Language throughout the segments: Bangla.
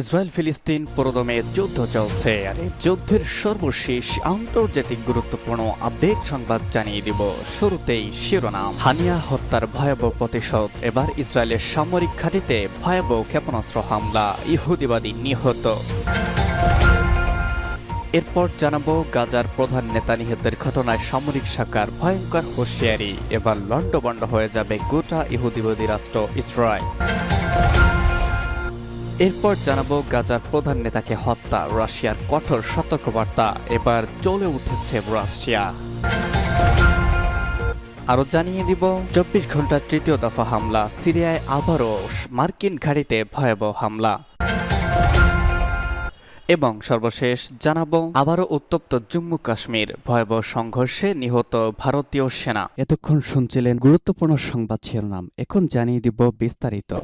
ইসরায়েল ফিলিস্তিন পুরোদমে যুদ্ধ চলছে আর এই যুদ্ধের সর্বশেষ আন্তর্জাতিক গুরুত্বপূর্ণ আপডেট সংবাদ জানিয়ে দিব শুরুতেই শিরোনাম। হানিয়া হত্যার ভয়াবহ প্রতিশোধ। এবার ইসরায়েলের সামরিক ঘাঁটিতে ভয়াবহ ক্ষেপণাস্ত্র হামলা। ইহুদিবাদী নিহত। এরপর জানাব গাজার প্রধান নেতা নিহতের ঘটনায় সামরিক শাখার ভয়ঙ্কর হুঁশিয়ারি। এবার লণ্ডভণ্ড হয়ে যাবে গোটা ইহুদিবাদী রাষ্ট্র ইসরায়েল। এরপর জানাব গাজার প্রধান নেতাকে হত্যা, রাশিয়ার কঠোর সতর্কবার্তা। এবার চলে উঠেছে রাশিয়া। আরও জানিয়ে দিব, চব্বিশ ঘণ্টার তৃতীয় দফা হামলা, সিরিয়ায় আবারও মার্কিন ঘাড়িতে ভয়াবহ হামলা। এবং সর্বশেষ জানাব, আবারও উত্তপ্ত জম্মু কাশ্মীর, ভয়াবহ সংঘর্ষে নিহত ভারতীয় সেনা। এতক্ষণ শুনছিলেন গুরুত্বপূর্ণ সংবাদ শিরোনাম। এখন জানিয়ে দিব বিস্তারিত।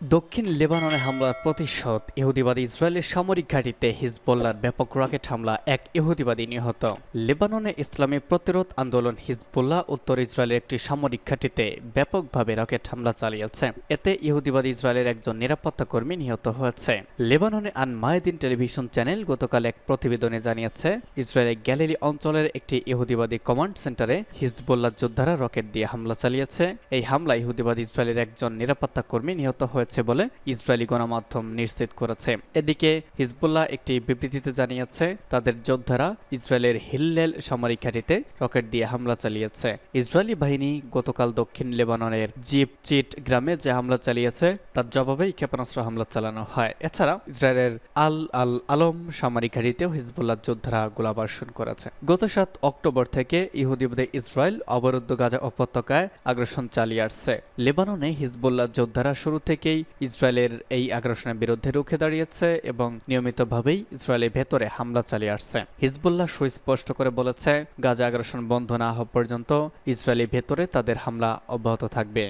দক্ষিণ লেবাননে হামলার প্রতিশোধ। ইহুদিবাদী ইসরায়েলের সামরিক ঘাঁটিতে হিজবুল্লার ব্যাপক রকেট হামলা এক ইহুদিবাদী নিহত। লেবাননে ইসলামী প্রতিরোধ আন্দোলন হিজবুল্লাহ উত্তর ইসরায়েলের একটি সামরিক ঘাঁটিতে ব্যাপকভাবে রকেট হামলা চালিয়েছে। এতে ইহুদিবাদী ইসরায়েলের একজন নিরাপত্তা কর্মী নিহত হয়েছে। লেবাননে আন মায়েদিন টেলিভিশন চ্যানেল গতকাল এক প্রতিবেদনে জানিয়েছে, ইসরায়েলের গ্যালিলি অঞ্চলের একটি ইহুদিবাদী কমান্ড সেন্টারে হিজবুল্লাহ যোদ্ধারা রকেট দিয়ে হামলা চালিয়েছে। এই হামলা ইহুদিবাদী ইসরায়েলের একজন নিরাপত্তা কর্মী নিহত হয়েছে। বলে ইসরায়েলি গণমাধ্যম নিশ্চিত করেছে। এদিকে হিজবুল্লাহ একটি বিবৃতিতে জানিয়েছে, তাদের যোদ্ধারা ইসরায়েলের হিল্লেল সামরিক ঘাঁটিতে রকেট দিয়ে হামলা চালিয়েছে। ইসরায়েলি বাহিনী গতকাল দক্ষিণ লেবাননের জিপ চিট গ্রামে যে হামলা চালিয়েছে, তার জবাবেই ক্ষেপণাস্ত্র হামলা চালানো হয়। এছাড়া ইসরায়েলের আল আল আলম সামরিক ঘাঁটিতেও হিজবুল্লাহ যোদ্ধারা গোলাবর্ষণ করেছে। গত সাত অক্টোবর থেকে ইহুদিবাদী ইসরায়েল অবরুদ্ধ গাজা উপত্যকায় আগ্রাসন চালিয়ে আসছে। লেবাননে হিজবুল্লাহ যোদ্ধারা শুরু থেকেই ইসরায়েলের এই আগ্রাসনের বিরুদ্ধে রুখে দাঁড়িয়েছে এবং নিয়মিতভাবেই ইসরায়েলের ভেতরে হামলা চালিয়ে আসছে। হিজবুল্লাহ সুস্পষ্ট করে বলেছে, গাজা আগ্রাসন বন্ধ না হওয়া পর্যন্ত ইসরায়েলি ভেতরে তাদের হামলা অব্যাহত থাকবে।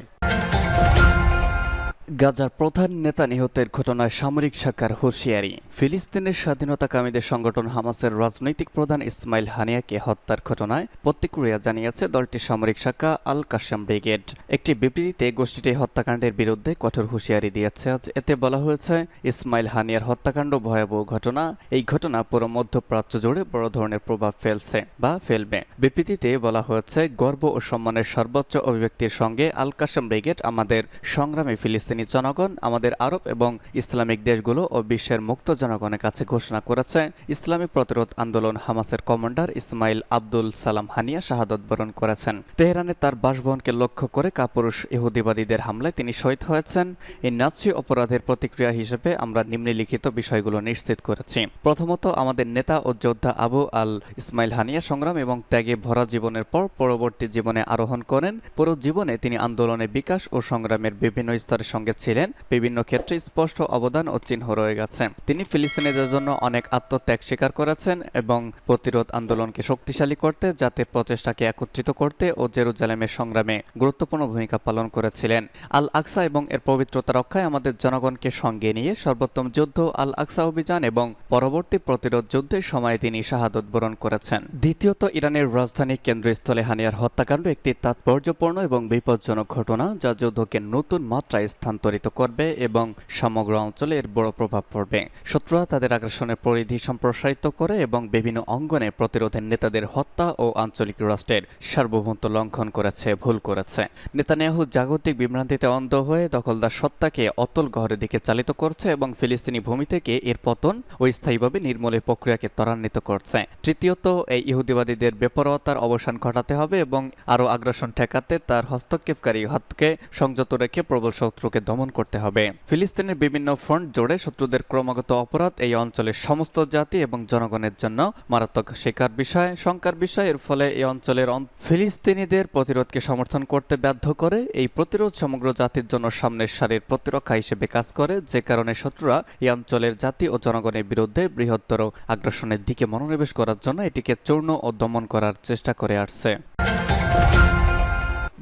গাজার প্রধান নেতা নিহতের ঘটনায় সামরিক শাখার হুঁশিয়ারি। ফিলিস্তিনের স্বাধীনতাকামীদের সংগঠন হামাসের রাজনৈতিক প্রধান ইসমাইল হানিয়াকে হত্যার ঘটনায় প্রতিক্রিয়া জানিয়েছে দলটির সামরিক শাখা আল কাসাম ব্রিগেড। একটি বিবৃতিতে গোষ্ঠীটি হত্যাকাণ্ডের বিরুদ্ধে কঠোর হুঁশিয়ারি দিয়েছে। আজ এতে বলা হয়েছে, ইসমাইল হানিয়ার হত্যাকাণ্ড ভয়াবহ ঘটনা। এই ঘটনা পুরো মধ্যপ্রাচ্য জুড়ে বড় ধরনের প্রভাব ফেলছে বা ফেলবে। বিবৃতিতে বলা হয়েছে, গর্ব ও সম্মানের সর্বোচ্চ অভিব্যক্তির সঙ্গে আল কাসাম ব্রিগেড আমাদের সংগ্রামী ফিলিস্তিনি জনগণ, আমাদের আরব এবং ইসলামিক দেশগুলো ও বিশ্বের মুক্ত জনগণের কাছে ঘোষণা করেছে ইসলামী প্রতিরোধ আন্দোলন হামাসের কমান্ডার ইসমাইল আব্দুল সালাম হানিয়া শাহাদত বরণ করেছেন। তেহরানে তার বাসভবনকে লক্ষ্য করে কাপুরুষ ইহুদিবাদীদের হামলায় তিনি শহীদ হয়েছেন। এই নাৎসি অপরাধের প্রতিক্রিয়া হিসেবে আমরা নিম্নলিখিত বিষয়গুলো নিশ্চিত করেছি। প্রথমত, আমাদের নেতা ও যোদ্ধা আবু আল ইসমাইল হানিয়া সংগ্রাম এবং ত্যাগে ভরা জীবনের পর পরবর্তী জীবনে আরোহণ করেন। পুরো জীবনে তিনি আন্দোলনের বিকাশ ও সংগ্রামের বিভিন্ন স্তরের সঙ্গে ছিলেন। বিভিন্ন ক্ষেত্রে স্পষ্ট অবদান ও চিহ্ন রয়ে গেছে। তিনি ফিলিস্তিনিদের জন্য অনেক আত্মত্যাগ স্বীকার করেছেন এবং প্রতিরোধ আন্দোলনকে শক্তিশালী করতে জাতির প্রচেষ্টাকে একত্রিত করতে ও জেরুজালেমের সংগ্রামে গুরুত্বপূর্ণ ভূমিকা পালন করেছিলেন। আল আকসা এবং এর পবিত্রতা রক্ষায় আমাদের জনগণকে সঙ্গে নিয়ে সর্বোত্তম যুদ্ধ আল আকসা অভিযান এবং পরবর্তী প্রতিরোধ যুদ্ধের সময় তিনি শাহাদত বরণ করেছেন। দ্বিতীয়ত, ইরানের রাজধানী কেন্দ্রস্থলে হানিয়ার হত্যাকাণ্ড একটি তাৎপর্যপূর্ণ এবং বিপজ্জনক ঘটনা, যা যুদ্ধকে নতুন মাত্রায় স্থানান্তরিত করবে এবং সমগ্র অঞ্চলে এর বড় প্রভাব পড়বে। শত্রুরা তাদের আগ্রাসনের পরিধি সম্প্রসারিত করে এবং বিভিন্ন অঙ্গনে প্রতিরোধের নেতাদের হত্যা ও আঞ্চলিক রাষ্ট্রের সার্বভৌমত্ব লঙ্ঘন করেছে, ভুল করেছে। নেতানিয়াহু জাগতিক বিভ্রান্তিতে অন্ধ হয়ে দখলদার সত্তাকে অতল গহরের দিকে চালিত করছে এবং ফিলিস্তিনি ভূমি থেকে এর পতন ও স্থায়ীভাবে নির্মূলের প্রক্রিয়াকে ত্বরান্বিত করছে। তৃতীয়ত, এই ইহুদিবাদীদের বেপরোয়াতার অবসান ঘটাতে হবে এবং আরও আগ্রাসন ঠেকাতে তার হস্তক্ষেপকারী হাতকে সংযত রেখে প্রবল শত্রুকে দমন করতে হবে। ফিলিস্তিনের বিভিন্ন ফ্রন্ট জোড়ে শত্রুদের ক্রমাগত অপরাধ এই অঞ্চলের সমস্ত জাতি এবং জনগণের জন্য মারাত্মক শিকার বিষয়, শঙ্কার বিষয়। এর ফলে এই অঞ্চলের ফিলিস্তিনিদের প্রতিরোধকে সমর্থন করতে বাধ্য করে, এই প্রতিরোধ সমগ্র জাতির জন্য সামনের সারির প্রতিরক্ষা হিসেবে কাজ করে, যে কারণে শত্রুরা এই অঞ্চলের জাতি ও জনগণের বিরুদ্ধে বৃহত্তর আগ্রাসনের দিকে মনোনিবেশ করার জন্য এটিকে চূর্ণ ও দমন করার চেষ্টা করে আসছে।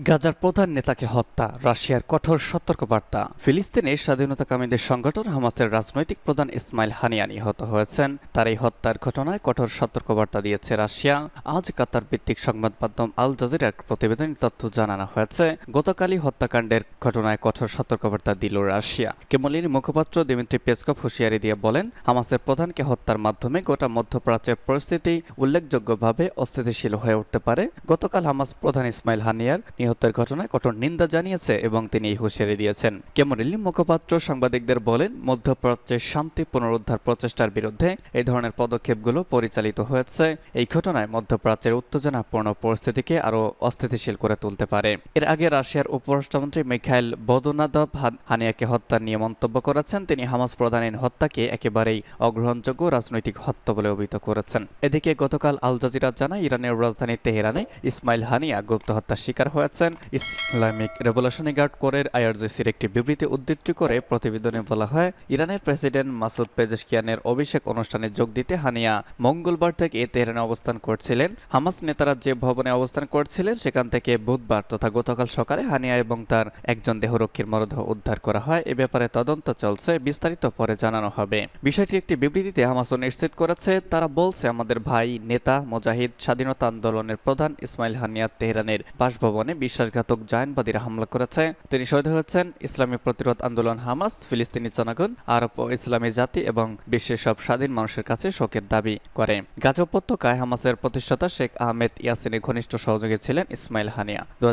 গাজার প্রধান নেতাকে হত্যা, রাশিয়ার কঠোর সতর্কবার্তা। ফিলিস্তিনের স্বাধীনতাকামীদের সংগঠন হামাসের রাজনৈতিক প্রধান ইসমাইল হানিয়া নিহত হয়েছেন। তার এই হত্যার ঘটনায় কঠোর সতর্কবার্তা দিয়েছে রাশিয়া। আজ কাতার ভিত্তিক সংবাদ মাধ্যম আল জাজিরার প্রতিবেদন তথ্য জানানো হয়েছে, গতকালই হত্যাকাণ্ডের ঘটনায় কঠোর সতর্কবার্তা দিল রাশিয়া। কেমলির মুখপাত্র দিমিত্রি পেসকভ হুঁশিয়ারি দিয়ে বলেন, হামাসের প্রধানকে হত্যার মাধ্যমে গোটা মধ্যপ্রাচ্যের পরিস্থিতি উল্লেখযোগ্যভাবে অস্থিতিশীল হয়ে উঠতে পারে। গতকাল হামাস প্রধান ইসমাইল হানিয়ার নিহতের ঘটনায় কঠোর নিন্দা জানিয়েছে এবং তিনি এই হুঁশিয়ারি দিয়েছেন। কেমরিলি মুখপাত্র সাংবাদিকদের বলেন মধ্যপ্রাচ্যের শান্তি পুনরুদ্ধার প্রচেষ্টার বিরুদ্ধে এই ধরনের পদক্ষেপগুলো পরিচালিত হয়েছে। এই ঘটনায় মধ্যপ্রাচ্যের উত্তেজনাপূর্ণ পরিস্থিতিকে আরও অস্থিতিশীল করে তুলতে পারে। এর আগে রাশিয়ার উপরাষ্ট্রমন্ত্রী মিখাইল বদনাদভ হানিয়াকে হত্যা নিয়ে মন্তব্য করেছেন। তিনি হামাস প্রধানের হত্যাকে একেবারেই অগ্রহণযোগ্য রাজনৈতিক হত্যা বলে অভিহিত করেছেন। এদিকে গতকাল আল জাজিরা জানায়, ইরানের রাজধানী তেহরানে ইসমাইল হানিয়া গুপ্ত হত্যার শিকার হয়েছেন ইসলামিক রেভলিউশনারি গার্ড কোরের আইআরজিসির একটি বিবৃতি উদ্ধৃতি করে প্রতিবেদনে বলা হয়, ইরানের প্রেসিডেন্ট মাসুদ পেজেশকিয়ানের অভিষেক অনুষ্ঠানে যোগ দিতে হানিয়া মঙ্গলবার থেকে তেহরানে অবস্থান করছিলেন। হামাস নেতারা যে ভবনে অবস্থান করছিলেন, সেখান থেকে বুধবার তথা গতকাল সকালে হানিয়া এবং তার একজন দেহরক্ষীর মরদেহ উদ্ধার করা হয়। এ ব্যাপারে তদন্ত চলছে, বিস্তারিত পরে জানানো হবে। বিষয়টি একটি বিবৃতিতে হামাসও নিশ্চিত করেছে, তারা বলছে, আমাদের ভাই, নেতা মুজাহিদ স্বাধীনতা আন্দোলনের প্রধান ইসমাইল হানিয়া তেহরানের বাসভবনে বিশ্বাসঘাতক জায়নবাদীরা হামলা করেছে। তিনি শহীদ হয়েছেন ইসলামী প্রতিরোধ আন্দোলন হামাস, ফিলিস্তিনি জনগণ, আরব ও ইসলামী জাতি এবং বিশ্বের সব স্বাধীন মানুষের কাছে শোকের দাবি করে। গাজা উপত্যকায় হামাসের প্রতিষ্ঠাতা শেখ আহমেদ ইয়াসিনের ঘনিষ্ঠ সহযোগী ছিলেন ইসমাইল হানিয়া। দু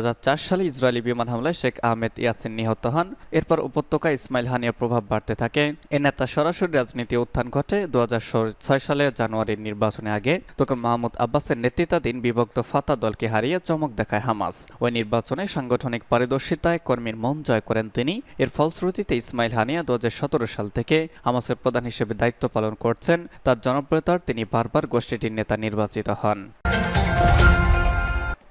সালে ইসরায়েলি বিমান হামলায় শেখ আহমেদ ইয়াসিন নিহত হন। এরপর উপত্যকায় ইসমাইল হানিয়ার প্রভাব বাড়তে থাকে। এ নেতা সরাসরি রাজনীতি উত্থান ঘটে দু সালের জানুয়ারির নির্বাচনের আগে। তখন মাহমুদ আব্বাসের নেতৃত্বাধীন বিভক্ত ফাতা দলকে হারিয়ে চমক দেখায় হামাস। ওই নির্বাচনে সাংগঠনিক পারদর্শিতায় কর্মীর মন জয় করেন তিনি। এর ফলশ্রুতিতে ইসমাইল হানিয়া দু হাজার সতেরো সাল থেকে হামাসের প্রধান হিসেবে দায়িত্ব পালন করছেন। তার জনপ্রিয়তার তিনি বারবার গোষ্ঠীটির নেতা নির্বাচিত হন।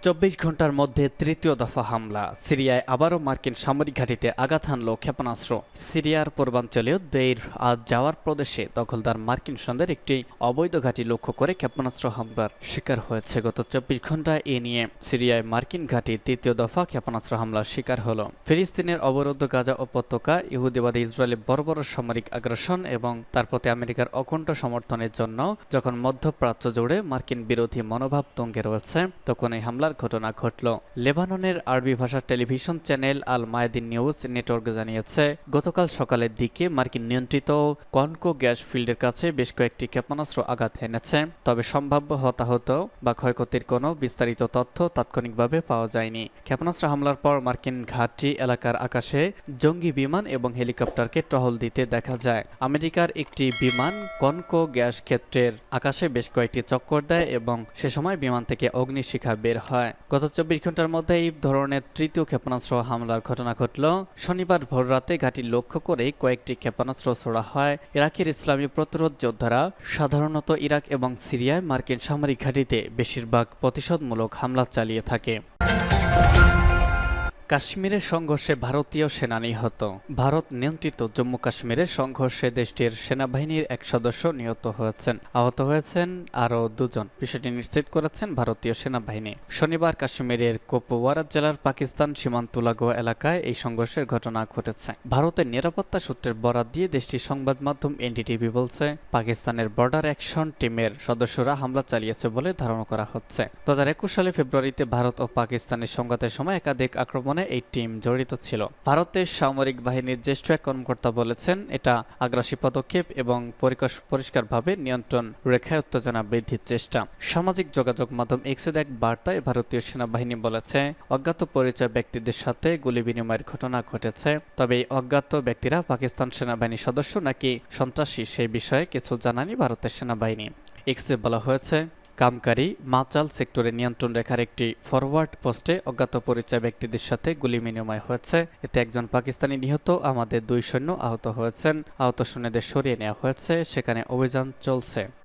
চব্বিশ ঘণ্টার মধ্যে তৃতীয় দফা হামলা। সিরিয়ায় আবারও মার্কিন সামরিক ঘাঁটিতে আঘাত হানল ক্ষেপণাস্ত্র। সিরিয়ার পূর্বাঞ্চলীয় দেইর আজ যাওয়ার প্রদেশে দখলদার মার্কিন সন্ধ্যের একটি অবৈধ ঘাঁটি লক্ষ্য করে ক্ষেপণাস্ত্র হামলার শিকার হয়েছে। গত চব্বিশ ঘন্টায় এ নিয়ে সিরিয়ায় মার্কিন ঘাঁটি তৃতীয় দফা ক্ষেপণাস্ত্র হামলার শিকার হল। ফিলিস্তিনের অবরুদ্ধ গাজা উপত্যকা, ইহুদিবাদী ইসরায়েলের বড় বড় সামরিক আগ্রাসন এবং তার প্রতি আমেরিকার অকুণ্ঠ সমর্থনের জন্য যখন মধ্যপ্রাচ্য জুড়ে মার্কিন বিরোধী মনোভাব তঙ্গে রয়েছে, তখন এই হামলার ঘটনা ঘটল। লেবাননের আরবি ভাষার television channel Al Mayadeen news network জানিয়েছে, গতকাল সকালের দিকে মার্কিন নিয়ন্ত্রিত কনকো গ্যাস ফিল্ডের কাছে বেশ কয়েকটি ক্ষেপণাস্ত্র আঘাত এনেছে। তবে সম্ভাব্য হতাহত বা ক্ষয়ক্ষতির কোনো বিস্তারিত তথ্য তাৎক্ষণিকভাবে পাওয়া যায়নি। ক্ষেপণাস্ত্র হামলার পর মার্কিন ঘাটটি এলাকার আকাশে জঙ্গি বিমান এবং হেলিকপ্টারকে টহল দিতে দেখা যায়। আমেরিকার একটি বিমান কনকো গ্যাস ক্ষেত্রের আকাশে বেশ কয়েকটি চক্কর দেয় এবং সে সময় বিমান থেকে অগ্নিশিখা বের হয়। গত চব্বিশ ঘণ্টার মধ্যে এই ধরনের তৃতীয় ক্ষেপণাস্ত্র হামলার ঘটনা ঘটল। শনিবার ভোর রাতে ঘাঁটি লক্ষ্য করে কয়েকটি ক্ষেপণাস্ত্র ছোড়া হয়। ইরাকের ইসলামী প্রতিরোধ যোদ্ধারা সাধারণত ইরাক এবং সিরিয়ায় মার্কিন সামরিক ঘাঁটিতে বেশিরভাগ প্রতিশোধমূলক হামলা চালিয়ে থাকে। কাশ্মীরের সংঘর্ষে ভারতীয় সেনা নিহত ভারত নিয়ন্ত্রিত জম্মু কাশ্মীরের সংঘর্ষে দেশটির সেনাবাহিনীর এক সদস্য নিহত হয়েছেন। আহত হয়েছেন আরও দুজন। বিষয়টি নিশ্চিত করেছেন ভারতীয় সেনাবাহিনী। শনিবার কাশ্মীরের কুপওয়ারা জেলার পাকিস্তান সীমান্ত লাগোয়া এলাকায় এই সংঘর্ষের ঘটনা ঘটেছে। ভারতের নিরাপত্তা সূত্রের বরাত দিয়ে দেশটির সংবাদ মাধ্যম এনডিটিভি বলছে, পাকিস্তানের বর্ডার অ্যাকশন টিমের সদস্যরা হামলা চালিয়েছে বলে ধারণা করা হচ্ছে। দু হাজার একুশ সালে ফেব্রুয়ারিতে ভারত ও পাকিস্তানের সংঘাতের সময় একাধিক আক্রমণ আক্রমণে এই টিম জড়িত ছিল। ভারতের সামরিক বাহিনীর জ্যেষ্ঠ এক কর্মকর্তা বলেছেন, এটা আগ্রাসী পদক্ষেপ এবং পরিষ্কারভাবে নিয়ন্ত্রণ রেখায় উত্তেজনা বৃদ্ধির চেষ্টা। সামাজিক যোগাযোগ মাধ্যম এক্সের এক বার্তায় ভারতীয় সেনাবাহিনী বলেছে, অজ্ঞাত পরিচয় ব্যক্তিদের সাথে গুলি বিনিময়ের ঘটনা ঘটেছে, তবে এই অজ্ঞাত ব্যক্তিরা পাকিস্তান সেনাবাহিনীর সদস্য নাকি সন্ত্রাসী সেই বিষয়ে কিছু জানানি ভারতের সেনাবাহিনী। এক্সে বলা হয়েছে কামকারী মাচাল সেক্টরে নিয়ন্ত্রণ রেখার একটি ফরওয়ার্ড পোস্টে অজ্ঞাত পরিচয় ব্যক্তিদের সাথে গুলি বিনিময় হয়েছে। এতে একজন পাকিস্তানি নিহত, আমাদের দুই সৈন্য আহত হয়েছেন। আহত সৈন্যদের সরিয়ে নেওয়া হয়েছে। সেখানে অভিযান চলছে।